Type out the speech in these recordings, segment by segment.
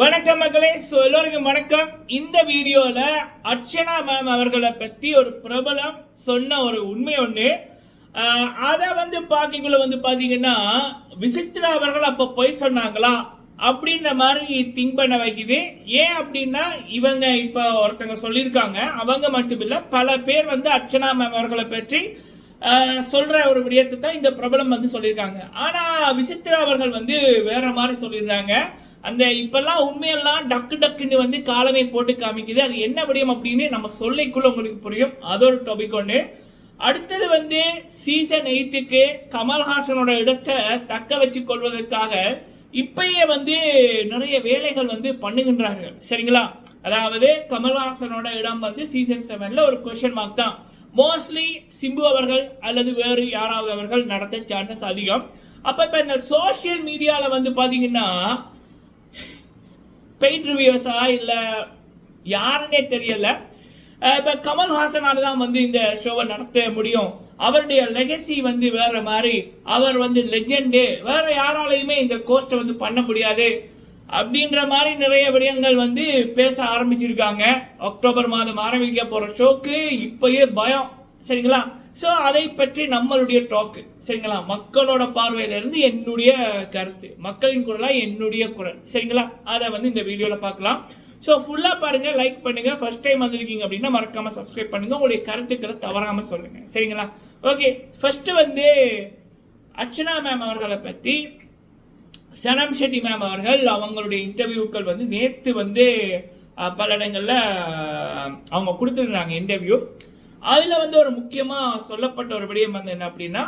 வணக்கம் மக்களே. ஸோ எல்லோருக்கும் வணக்கம். இந்த வீடியோவில் அர்ச்சனா மேம் அவர்களை பற்றி ஒரு பிரபலம் சொன்ன ஒரு உண்மை ஒன்று அதை வந்து பார்க்கக்குள்ள வந்து பார்த்தீங்கன்னா விசித்ரா அவர்கள் அப்போ பொய் சொன்னாங்களா அப்படின்ற மாதிரி திங்க் பண்ண வைக்குது. ஏன் அப்படின்னா இவங்க இப்போ ஒருத்தங்க சொல்லியிருக்காங்க. அவங்க மட்டும் இல்லை பல பேர் வந்து அர்ச்சனா மேம் அவர்களை பற்றி சொல்கிற ஒரு விடயத்தை தான் இந்த பிரபலம் வந்து சொல்லியிருக்காங்க. ஆனால் விசித்ரா அவர்கள் வந்து வேற மாதிரி சொல்லியிருந்தாங்க. அந்த இப்பெல்லாம் உண்மையெல்லாம் டக்கு டக்குன்னு வந்து காலமே போட்டு காமிக்குது. அது என்ன விடயம் அப்படின்னு நம்ம சொல்லிக்குள்ள உங்களுக்கு புரியும். அது ஒரு டாபிக் ஒன்று அடுத்தது வந்து சீசன் எயிட்டுக்கு கமல்ஹாசனோட இடத்தை தக்க வச்சு கொள்வதற்காக இப்பயே வந்து நிறைய வேலைகள் வந்து பண்ணுகின்றார்கள். சரிங்களா? அதாவது கமல்ஹாசனோட இடம் வந்து சீசன் செவனில் ஒரு கொஷின் மார்க் தான். மோஸ்ட்லி சிம்பு அவர்கள் அல்லது வேறு யாராவது அவர்கள் நடத்த சான்சஸ் அதிகம். அப்போ இப்போ இந்த சோஷியல் மீடியாவில் வந்து பார்த்தீங்கன்னா பெயிட் ரிவ்யூஸா இல்லை யாருன்னே தெரியல. இப்போ கமல்ஹாசனால் கமல்ஹாசனால தான் வந்து இந்த ஷோவை நடத்த முடியும். அவருடைய லெகசி வந்து வேற மாதிரி. அவர் வந்து லெஜெண்டு வேற யாராலையுமே இந்த கோஸ்ட்டை வந்து பண்ண முடியாது. அப்படின்ற மாதிரி நிறைய விடயங்கள் வந்து பேச ஆரம்பிச்சிருக்காங்க. அக்டோபர் மாதம் ஆரம்பிக்க போகிற ஷோக்கு இப்போயே பயம். சரிங்களா? ஸோ அதை பற்றி நம்மளுடைய டாக்கு சரிங்களா? மக்களோட பார்வையிலிருந்து என்னுடைய கருத்து மக்களின் குரலாக என்னுடைய குரல் சரிங்களா? அதை வந்து இந்த வீடியோவில் பார்க்கலாம். ஸோ ஃபுல்லாக பாருங்கள் லைக் பண்ணுங்கள் ஃபஸ்ட் டைம் வந்திருக்கீங்க அப்படின்னா மறக்காமல் சப்ஸ்கிரைப் பண்ணுங்கள் உங்களுடைய கருத்துக்களை தவறாமல் சொல்லுங்கள் சரிங்களா? ஓகே ஃபஸ்ட்டு வந்து அர்ச்சனா மேம் அவர்களை பற்றி சனம் ஷெட்டி மேம் அவர்கள் அவங்களுடைய இன்டர்வியூக்கள் வந்து நேற்று வந்து பல இடங்களில் அவங்க கொடுத்துருந்தாங்க இன்டர்வியூ அதில் வந்து ஒரு முக்கியமாக சொல்லப்பட்ட ஒரு விடயம் வந்து என்ன அப்படின்னா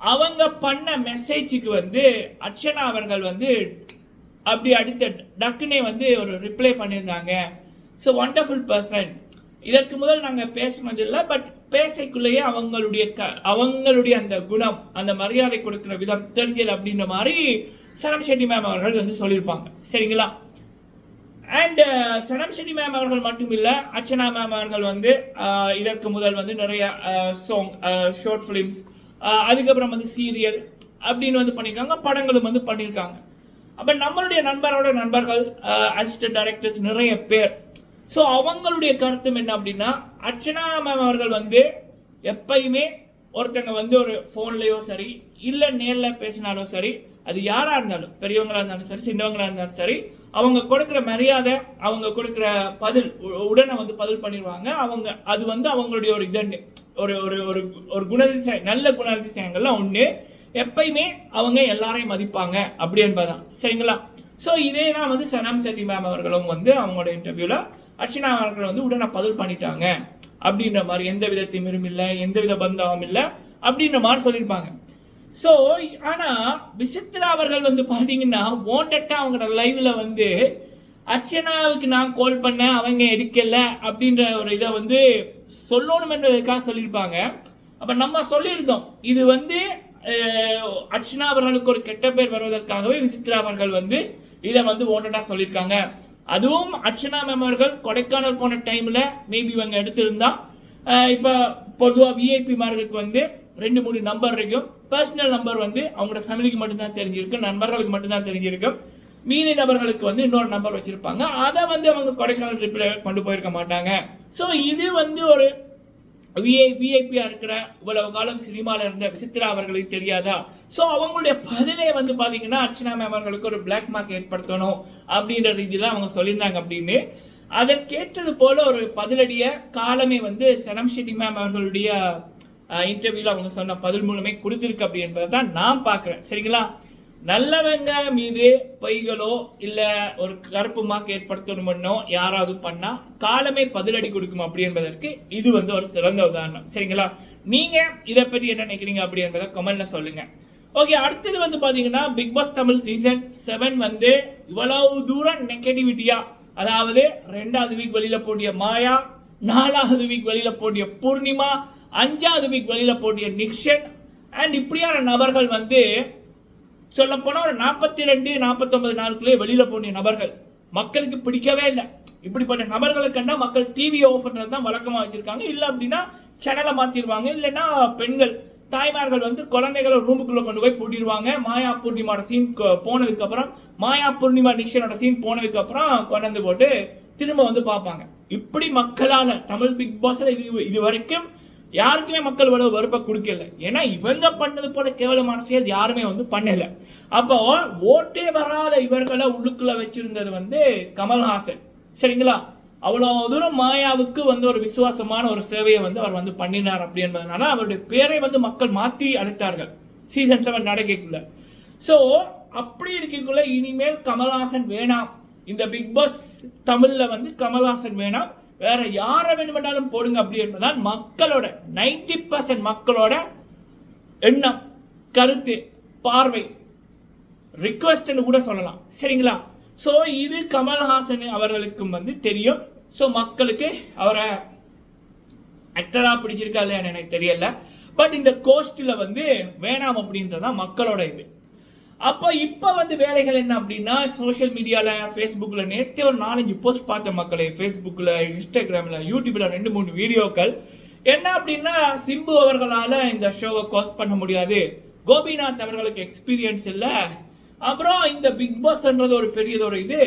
அவங்க பண்ண மெசேஜுக்கு வந்து அர்ச்சனா அவர்கள் வந்து அப்படி அடுத்த டக்குனே வந்து ஒரு ரிப்ளை பண்ணியிருந்தாங்க. ஸோ ஒண்டர்ஃபுல் பர்சன் இதற்கு முதல் நாங்கள் பேசினதில்லை பட் பேசைக்குள்ளேயே அவங்களுடைய க அவங்களுடைய அந்த குணம் அந்த மரியாதை கொடுக்குற விதம் தெரிஞ்சது அப்படின்ற மாதிரி சனம் ஷெட்டி மேம் அவர்கள் வந்து சொல்லியிருப்பாங்க. சரிங்களா? அண்ட் சனம் ஷெட்டி மேம் அவர்கள் மட்டும் இல்லை அர்ச்சனா மேம் அவர்கள் வந்து uh, இதற்கு முதல் வந்து நிறைய சாங் ஷார்ட் ஃபிலிம்ஸ் அதுக்கப்புறம் வந்து சீரியல் அப்படின்னு வந்து பண்ணியிருக்காங்க படங்களும் வந்து பண்ணியிருக்காங்க. அப்போ நம்மளுடைய நண்பரோட நண்பர்கள் uh, அசிஸ்டன்ட் டைரக்டர்ஸ் நிறைய பேர். ஸோ அவங்களுடைய கருத்தும் என்ன அப்படின்னா அர்ச்சனா மேம் அவர்கள் வந்து எப்பயுமே ஒருத்தங்க வந்து ஒரு ஃபோன்லேயோ சரி இல்லை நேரில் பேசினாலும் சரி அது யாராக இருந்தாலும் பெரியவங்களாக இருந்தாலும் சரி சின்னவங்களாக இருந்தாலும் சரி அவங்க கொடுக்குற மரியாதை அவங்க கொடுக்குற பதில் உ- உடனே வந்து பதில் பண்ணிடுவாங்க. அவங்க அது வந்து அவங்களுடைய ஒரு இதன்னு ஒரு ஒரு ஒரு ஒரு குணாதிசயம் நல்ல குணாதிசயங்கள்லாம் ஒன்று எப்பயுமே அவங்க எல்லாரையும் மதிப்பாங்க அப்படி என்பதுதான். சரிங்களா? ஸோ இதே நான் வந்து சனாம் செட்டி மேம் அவர்களும் வந்து அவங்களோட இன்டர்வியூவில் அர்ச்சனா அவர்கள் வந்து உடனே பதில் பண்ணிட்டாங்க. அப்படின்ற மாதிரி எந்த வித திமிரும் இல்லை எந்த வித பந்தாவும் இல்லை அப்படின்ற மாதிரி சொல்லியிருப்பாங்க. ஸோ ஆனால் விசித்ரா அவர்கள் வந்து பார்த்தீங்கன்னா ஓண்டட்டாக அவங்களோட லைவில் வந்து அர்ச்சனாவுக்கு நான் கால் பண்ணேன் அவங்க எடுக்கலை அப்படின்ற ஒரு இதை வந்து சொல்லணும் என்பதற்காக சொல்லியிருப்பாங்க. அப்போ நம்ம சொல்லியிருந்தோம் இது வந்து அர்ச்சனா அவர்களுக்கு ஒரு கெட்ட பேர் வருவதற்காகவே விசித்ரா அவர்கள் வந்து இதை வந்து ஓண்டட்டா சொல்லியிருக்காங்க. அதுவும் அர்ச்சனா மேம் அவர்கள் கொடைக்கானல் போன டைமில் மேபி இவங்க எடுத்திருந்தா இப்போ பொதுவாக விஐபி மார்களுக்கு வந்து ரெண்டு மூணு நம்பர் இருக்கும். பர்சனல் நம்பர் வந்து அவங்களோட ஃபேமிலிக்கு மட்டும்தான் தெரிஞ்சிருக்கு நண்பர்களுக்கு மட்டும்தான் தெரிஞ்சிருக்கும். மீதி நபர்களுக்கு வந்து இன்னொரு நம்பர் வச்சிருப்பாங்க. அதை வந்து அவங்க கொடைக்கானல் ட்ரிப்பில் கொண்டு போயிருக்க மாட்டாங்க. ஸோ இது வந்து ஒரு விஐ விஐபியாக இருக்கிற இவ்வளவு காலம் சினிமாவில் இருந்த விசித்ரா அவர்களுக்கு தெரியாதா? ஸோ அவங்களுடைய பதிலே வந்து பார்த்தீங்கன்னா அர்ச்சனா மேம் அவர்களுக்கு ஒரு பிளாக் மார்க் ஏற்படுத்தணும் அப்படின்ற ரீதியில் அவங்க சொல்லியிருந்தாங்க அப்படின்னு. அதற்கேற்றது போல ஒரு பதிலடிய காலமே வந்து சனம் ஷெட்டி மேம் அவர்களுடைய இன்டர்வியூல அவங்க சொன்ன பதில் மூலமே கொடுத்துருக்கு அப்படி என்பதை தான் நான் பார்க்குறேன். சரிங்களா? நல்லவங்க மீது பொய்களோ இல்லை ஒரு கருப்பு மார்க் ஏற்படுத்தணுமோ யாராவது பண்ணா காலமே பதிலடி கொடுக்கும் அப்படி என்பதற்கு இது வந்து ஒரு சிறந்த உதாரணம். சரிங்களா? நீங்க இதை பற்றி என்ன நினைக்கிறீங்க அப்படி என்பதை கமெண்ட்ல சொல்லுங்க. ஓகே அடுத்தது வந்து பாத்தீங்கன்னா Bigg Boss Tamil season seven வந்து இவ்வளவு தூரம் நெகட்டிவிட்டியா அதாவது ரெண்டாவது வீக் வெளியில போட்டிய மாயா நாலாவது வீக் வெளியில போட்டிய பூர்ணிமா அஞ்சாவது வீக் வெளியில் போட்டிய நிக்ஷன் அண்ட் இப்படியான நபர்கள் வந்து சொல்லப்போனால் ஒரு நாற்பத்தி ரெண்டு நாற்பத்தொம்பது நாளுக்குள்ளேயே வெளியில் போன நபர்கள். மக்களுக்கு பிடிக்கவே இல்லை. இப்படிப்பட்ட நபர்களை கண்டால் மக்கள் டிவி ஆஃப் பண்ணுறது தான் வழக்கமாக வச்சுருக்காங்க. இல்லை அப்படின்னா சேனலை மாற்றிடுவாங்க இல்லைன்னா பெண்கள் தாய்மார்கள் வந்து குழந்தைகளை ரூமுக்குள்ளே கொண்டு போய் பூட்டிடுவாங்க. மாயா பூர்ணிமாவோட சீன் போனதுக்கப்புறம் மாயா பூர்ணிமா நிக்ஷனோட சீன் போனதுக்கப்புறம் கொண்டாந்து போட்டு திரும்ப வந்து பார்ப்பாங்க. இப்படி மக்களால் தமிழ் பிக் பாஸில் இது இது வரைக்கும் யாருக்குமே மக்கள் இவ்வளவு வெறுப்பை கொடுக்கல. ஏன்னா இவங்க பண்ணது போல கேவலமான செயல் யாருமே வந்து பண்ணல. அப்போ ஓட்டே வராத இவர்களை உள்ளுக்குள்ள வச்சிருந்தது வந்து கமல்ஹாசன். சரிங்களா? அவ்வளோ தூரம் மாயாவுக்கு வந்து ஒரு விசுவாசமான ஒரு சேவையை வந்து அவர் வந்து பண்ணினார் அப்படி என்பதனால அவருடைய பேரை வந்து மக்கள் மாற்றி அழைத்தார்கள். Season seven நடக்கைக்குள்ள. ஸோ அப்படி இருக்கக்குள்ள இனிமேல் கமல்ஹாசன் வேணாம். இந்த பிக் பாஸ் தமிழில் வந்து கமல்ஹாசன் வேணாம். வேற யாரை வேணுமென்றாலும் போடுங்க அப்படி என்பதுதான் மக்களோட நைன்டி பர்சன்ட் மக்களோட எண்ணம் கருத்து பார்வை. ரிக்வஸ்ட்னு கூட சொல்லலாம். சரிங்களா? ஸோ இது கமல்ஹாசன் அவர்களுக்கும் வந்து தெரியும். ஸோ மக்களுக்கு அவரை ஆக்டராக பிடிச்சிருக்கா இல்லையான்னு எனக்கு தெரியல. பட் இந்த கோஸ்டில் வந்து வேணாம் அப்படின்றதான் மக்களோட இது. அப்போ இப்போ வந்து வேலைகள் என்ன அப்படின்னா சோஷியல் மீடியாவில் ஃபேஸ்புக்கில் நேற்றே ஒரு நாலஞ்சு போஸ்ட் பார்த்த மக்களே. ஃபேஸ்புக்கில் இன்ஸ்டாகிராமில் யூடியூப்பில் ரெண்டு மூணு வீடியோக்கள். என்ன அப்படின்னா சிம்பு அவர்களால் இந்த ஷோவை கோஸ்ட் பண்ண முடியாது. கோபிநாத் அவர்களுக்கு எக்ஸ்பீரியன்ஸ் இல்லை. அப்புறம் இந்த பிக் பாஸ்ன்றது ஒரு பெரியது ஒரு இது.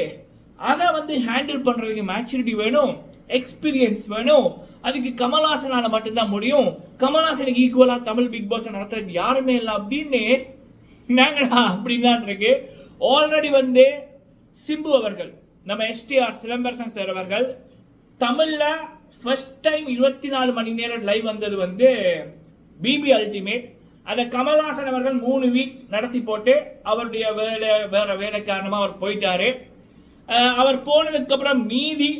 அதை வந்து ஹேண்டில் பண்ணுறதுக்கு மேச்சூரிட்டி வேணும் எக்ஸ்பீரியன்ஸ் வேணும். அதுக்கு கமல்ஹாசனால மட்டும்தான் முடியும். கமல்ஹாசனுக்கு ஈக்குவலாக தமிழ் பிக் பாஸ் நடத்துறதுக்கு யாருமே இல்லை அப்படின்னு என்னங்கடா அப்படின்லாம் இருக்கு ஆல்ரெடி வந்து சிம்பு அவர்கள் நம்ம எஸ்டிஆர் சிலம்பரசன் சார் அவர்கள் தமிழில் ஃபர்ஸ்ட் டைம் இருபத்தி நாலு மணி நேரம் லைவ் வந்தது வந்து பிபி அல்டிமேட் அதை கமல்ஹாசன் அவர்கள் மூணு வீக் நடத்தி போட்டு அவருடைய வேலை வேற வேலை காரணமாக அவர் போயிட்டாரு. அவர் போனதுக்கப்புறம் மீதி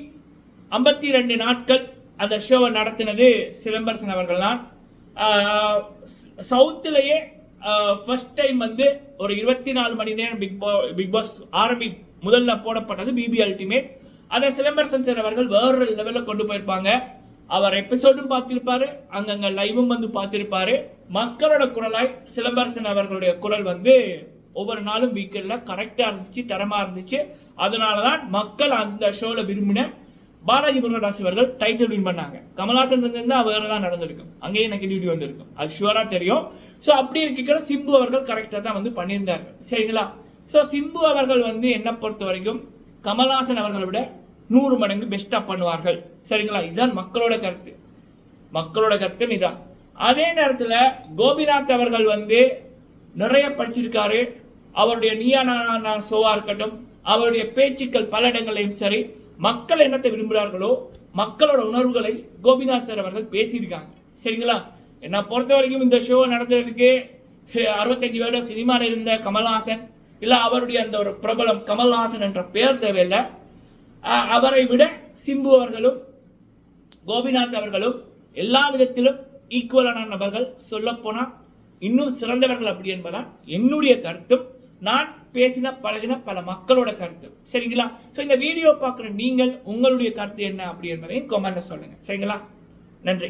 ஐம்பத்தி ரெண்டு நாட்கள் அந்த ஷோவை நடத்தினது சிலம்பரசன் அவர்கள் தான் சவுத்துலேயே ஃபர்ஸ்ட் டைம் வந்து ஒரு இருபத்தி நாலு மணி நேரம் பிக் பா பிக் பாஸ் ஆரம்பி முதல்ல போடப்பட்டது பிபி அல்டிமேட் அதை சிலம்பரசன் சார் அவர்கள் வேறொரு லெவலில் கொண்டு போயிருப்பாங்க. அவர் எபிசோடும் பார்த்திருப்பாரு அங்கங்க லைவும் வந்து பார்த்திருப்பாரு. மக்களோட குரலாய் சிலம்பரசன் அவர்களுடைய குரல் வந்து ஒவ்வொரு நாளும் வீக்கெண்டில் கரெக்டாக இருந்துச்சு தரமாக இருந்துச்சு. அதனால தான் மக்கள் அந்த ஷோவில் விரும்பின பாலாஜி முருகதாஸ் அவர்கள் டைட்டில் வின் பண்ணாங்க. கமல்ஹாசன் இருந்திருந்தா வேற தான் நடந்திருக்கும். அங்கேயே எனக்கு வந்திருக்கும். அது ஷுவரா தெரியும். ஸோ அப்படி இருக்கிற சிம்பு அவர்கள் கரெக்டாக தான் வந்து பண்ணியிருந்தாங்க சரிங்களா? ஸோ சிம்பு அவர்கள் வந்து என்ன பொறுத்த வரைக்கும் கமல்ஹாசன் அவர்களை விட நூறு மடங்கு பெஸ்ட்டாக பண்ணுவார்கள். சரிங்களா? இதுதான் மக்களோட கருத்து. மக்களோட கருத்து இதான். அதே நேரத்தில் கோபிநாத் அவர்கள் வந்து நிறைய படிச்சிருக்காரு. அவருடைய நீயா நானா இருக்கட்டும் அவருடைய பேச்சுக்கள் பல இடங்களையும் சரி மக்கள் என்னத்தை விரும்புகிறார்களோ மக்களோட உணர்வுகளை கோபிநாத் சார் அவர்கள் பேசியிருக்காங்க. சரிங்களா? என்னை பொறுத்த வரைக்கும் இந்த ஷோ நடத்துறதுக்கு அறுபத்தஞ்சு வருடம் சினிமாவில் இருந்த கமல்ஹாசன் இல்லை அவருடைய அந்த ஒரு பிரபலம் கமல்ஹாசன் என்ற பெயர் தேவையில்லை. அவரை விட சிம்பு அவர்களும் கோபிநாத் அவர்களும் எல்லா விதத்திலும் ஈக்குவலான நபர்கள் சொல்லப்போனால் இன்னும் சிறந்தவர்கள் அப்படி என்பதான் என்னுடைய கருத்தும். நான் பேசின பழகின பல மக்களோட கருத்து. சரிங்களா? ஸோ இந்த வீடியோ பார்க்குற நீங்கள் உங்களுடைய கருத்து என்ன அப்படி என்பதையும் கொமெண்ட்டில் சொல்லுங்கள் சரிங்களா? நன்றி.